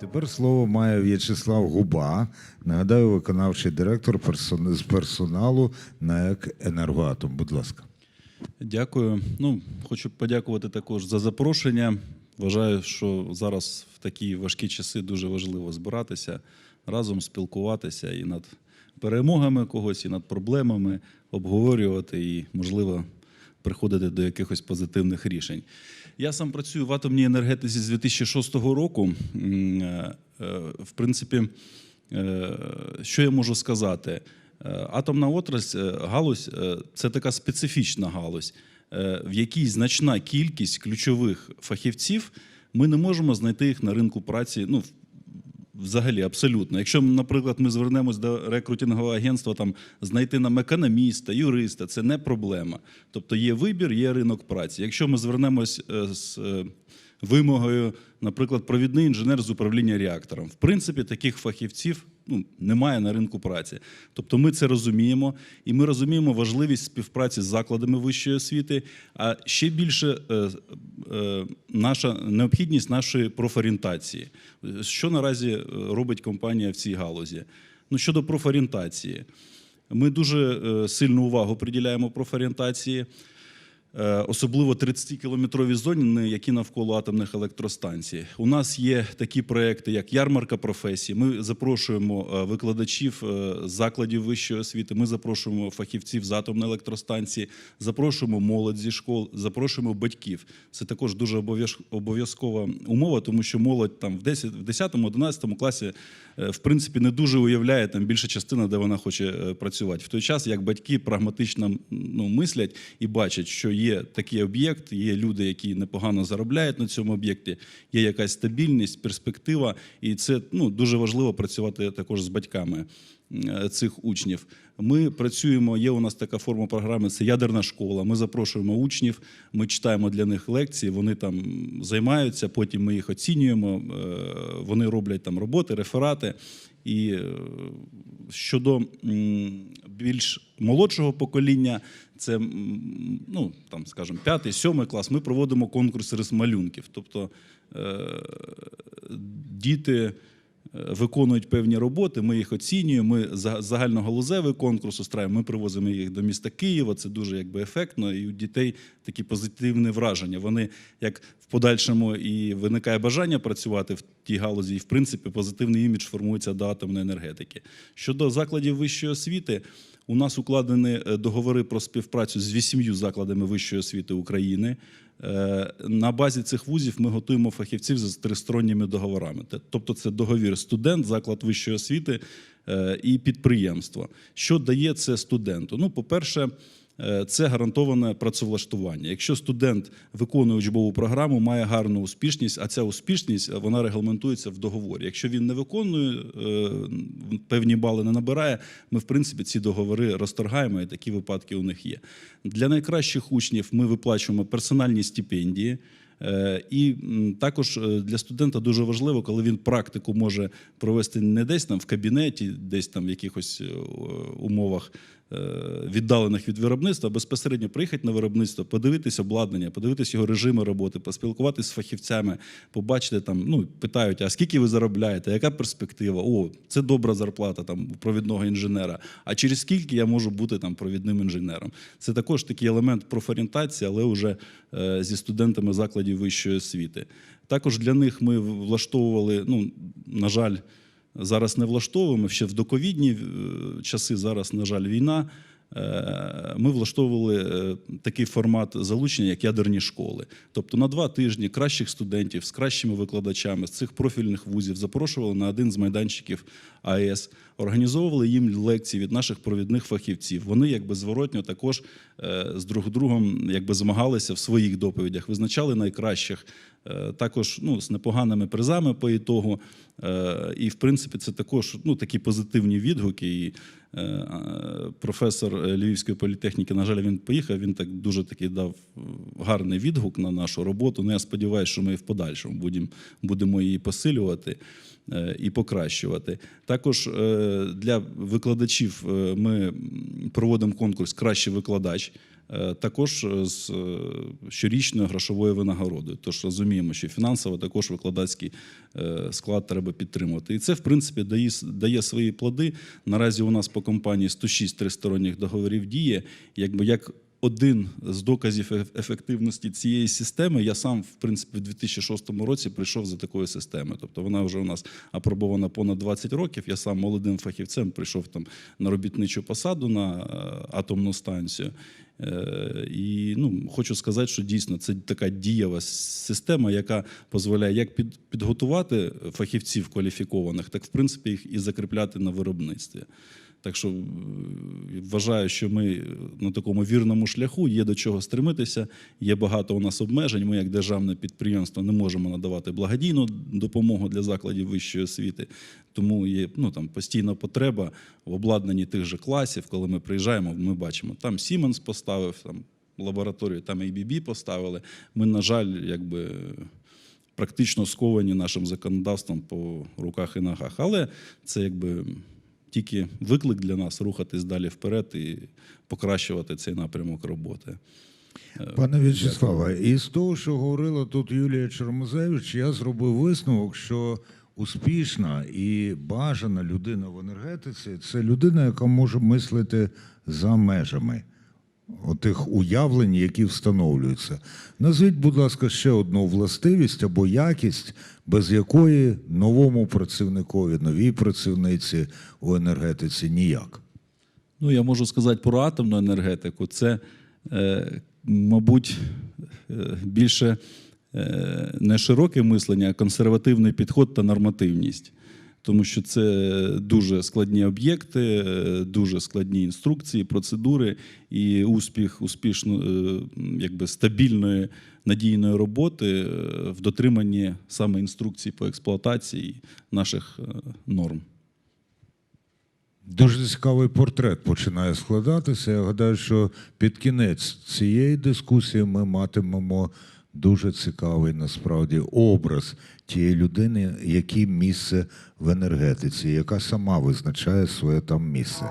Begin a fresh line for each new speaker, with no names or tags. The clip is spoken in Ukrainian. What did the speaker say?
Тепер слово має В'ячеслав Губа. Нагадаю, виконавчий директор персон- з персоналу НАЕК «Енергоатом». Будь ласка.
Дякую. Ну, хочу подякувати також за запрошення. Вважаю, що зараз в такі важкі часи дуже важливо збиратися, разом спілкуватися і над перемогами когось, і над проблемами, обговорювати і, можливо, приходити до якихось позитивних рішень. Я сам працюю в атомній енергетиці з 2006 року. Е, е, В принципі, е, що я можу сказати? Атомна отрасль, галузь це така специфічна галузь, в якій значна кількість ключових фахівців. Ми не можемо знайти їх на ринку праці. Ну, Взагалі, абсолютно. Якщо, наприклад, ми звернемось до рекрутингового агентства, там знайти нам економіста, юриста, це не проблема. Тобто є вибір, є ринок праці. Якщо ми звернемось е, з е, вимогою, наприклад, провідний інженер з управління реактором, в принципі, таких фахівців ну, немає на ринку праці. Тобто ми це розуміємо, і ми розуміємо важливість співпраці з закладами вищої освіти, а ще більше е, е, наша необхідність нашої профорієнтації. Що наразі е, робить компанія в цій галузі? Ну, щодо профорієнтації, ми дуже е, сильну увагу приділяємо профорієнтації. Е, особливо 30-кілометрові зони, які навколо атомних електростанцій. У нас є такі проекти, як ярмарка професій. Ми запрошуємо е, викладачів е, закладів вищої освіти. Ми запрошуємо фахівців з атомної електростанції, запрошуємо молодь зі школ, запрошуємо батьків. Це також дуже обов'яз- обов'язкова умова, тому що молодь там в 10 в 10-11 класі в принципі не дуже уявляє там більша частина, де вона хоче працювати. В той час як батьки прагматично ну, мислять і бачать, що є такий об'єкт, є люди, які непогано заробляють на цьому об'єкті, є якась стабільність, перспектива, і це ну, дуже важливо працювати також з батьками е, цих учнів. Ми працюємо. Є у нас така форма програми. Це ядерна школа. Ми запрошуємо учнів, ми читаємо для них лекції. Вони там займаються. Потім ми їх оцінюємо. е, Вони роблять там роботи, реферати. І е, щодо більш молодшого покоління, це ну там, скажімо, п'ятий, сьомий клас. Ми проводимо конкурс рисмалюнків. Тобто е, діти е, виконують певні роботи, ми їх оцінюємо. Ми за- загальногалузевий конкурс устраюємо, Ми привозимо їх до міста Києва. Це дуже якби ефектно. І у дітей такі позитивні враження. Вони як в подальшому і виникає бажання працювати в тій галузі, і в принципі позитивний імідж формується до атомної енергетики. Щодо закладів вищої освіти. У нас укладені е, договори про співпрацю з вісім'ю закладами вищої освіти України. Е, На базі цих вузів ми готуємо фахівців з тристоронніми договорами. Тобто, це договір студент, заклад вищої освіти е, і підприємство. Що дає це студенту? Ну, по-перше, е, це гарантоване працевлаштування. Якщо студент виконує учбову програму, має гарну успішність, а ця успішність е, вона регламентується в договорі. Якщо він не виконує е, певні бали не набирає, ми в принципі ці договори розторгаємо, і такі випадки у них є. Для найкращих учнів ми виплачуємо персональні стипендії. Е, І також е, для студента дуже важливо, коли він практику може провести не десь там в кабінеті, десь там в якихось е, умовах віддалених від виробництва, безпосередньо приїхати на виробництво, подивитись обладнання, подивитись його режими роботи, поспілкуватися з фахівцями, побачити там, ну питають, а скільки ви заробляєте, яка перспектива? О, це добра зарплата там провідного інженера. А через скільки я можу бути там провідним інженером? Це також такий елемент профорієнтації, але вже е, зі студентами закладів вищої освіти. Також для них ми влаштовували, ну на жаль. Зараз не влаштовуємо ще в доковідні е, часи. Зараз, на жаль, війна. Е, Ми влаштовували е, такий формат залучення, як ядерні школи. Тобто на два тижні кращих студентів з кращими викладачами з цих профільних вузів запрошували на один з майданчиків АЕС, організовували їм лекції від наших провідних фахівців. Вони якби зворотньо також е, з друг другом якби змагалися в своїх доповідях, визначали найкращих. Е, Також ну, з непоганими призами по ітогу. Е, І, в принципі, це також ну, такі позитивні відгуки. І е, професор Львівської політехніки, на жаль, він поїхав. Він так дуже такий дав гарний відгук на нашу роботу. Ну, я сподіваюся, що ми в подальшому будемо, будемо її посилювати і покращувати. Також для викладачів ми проводимо конкурс Кращий викладач. Е, також е, з е, щорічною грошовою винагородою. Тож розуміємо, що фінансово також викладацький склад треба підтримувати. І це, в принципі, дає, дає свої плоди. Наразі у нас по компанії 106 тристоронніх договорів діє. Якби як один з доказів ефективності цієї системи, я сам, в принципі, в 2006 році прийшов за такою системою. Тобто вона вже у нас апробована понад 20 років. Я сам молодим фахівцем прийшов там на робітничу посаду на атомну станцію. Е, І ну, хочу сказати, що дійсно це така дієва система, яка дозволяє як під, підготувати фахівців кваліфікованих, так в принципі їх і закріпляти на виробництві. Так що е, вважаю, що ми на такому вірному шляху є до чого стремитися. Є багато у нас обмежень. Ми, як державне підприємство, не можемо надавати благодійну допомогу для закладів вищої освіти. Тому є ну, там, постійна потреба в обладнанні тих же класів. Коли ми приїжджаємо, ми бачимо, там Siemens поставив, там лабораторію, там ABB поставили. Ми, на жаль, якби практично сковані нашим законодавством по руках і ногах. Але це якби тільки виклик для нас рухатись далі вперед і покращувати цей напрямок роботи.
Пане В'ячеславе, із того, що говорила тут Юлія Чормозевич, я зробив висновок, що успішна і бажана людина в енергетиці це людина, яка може мислити за межами отих уявлень, які встановлюються. Назвіть, будь ласка, ще одну властивість або якість, без якої новому працівникові, новій працівниці у енергетиці ніяк.
Ну, я можу сказати про атомну енергетику. Це, е, мабуть, е, більше е, не широке мислення, а консервативний підход та нормативність. Тому що це дуже складні об'єкти, е, дуже складні інструкції, процедури і успіх, успішно, е, якби стабільної надійної роботи е, в дотриманні саме інструкцій по експлуатації наших норм.
Дуже цікавий портрет починає складатися. Я гадаю, що під кінець цієї дискусії ми матимемо дуже цікавий насправді образ тієї людини, яке місце в енергетиці, яка сама визначає своє там місце.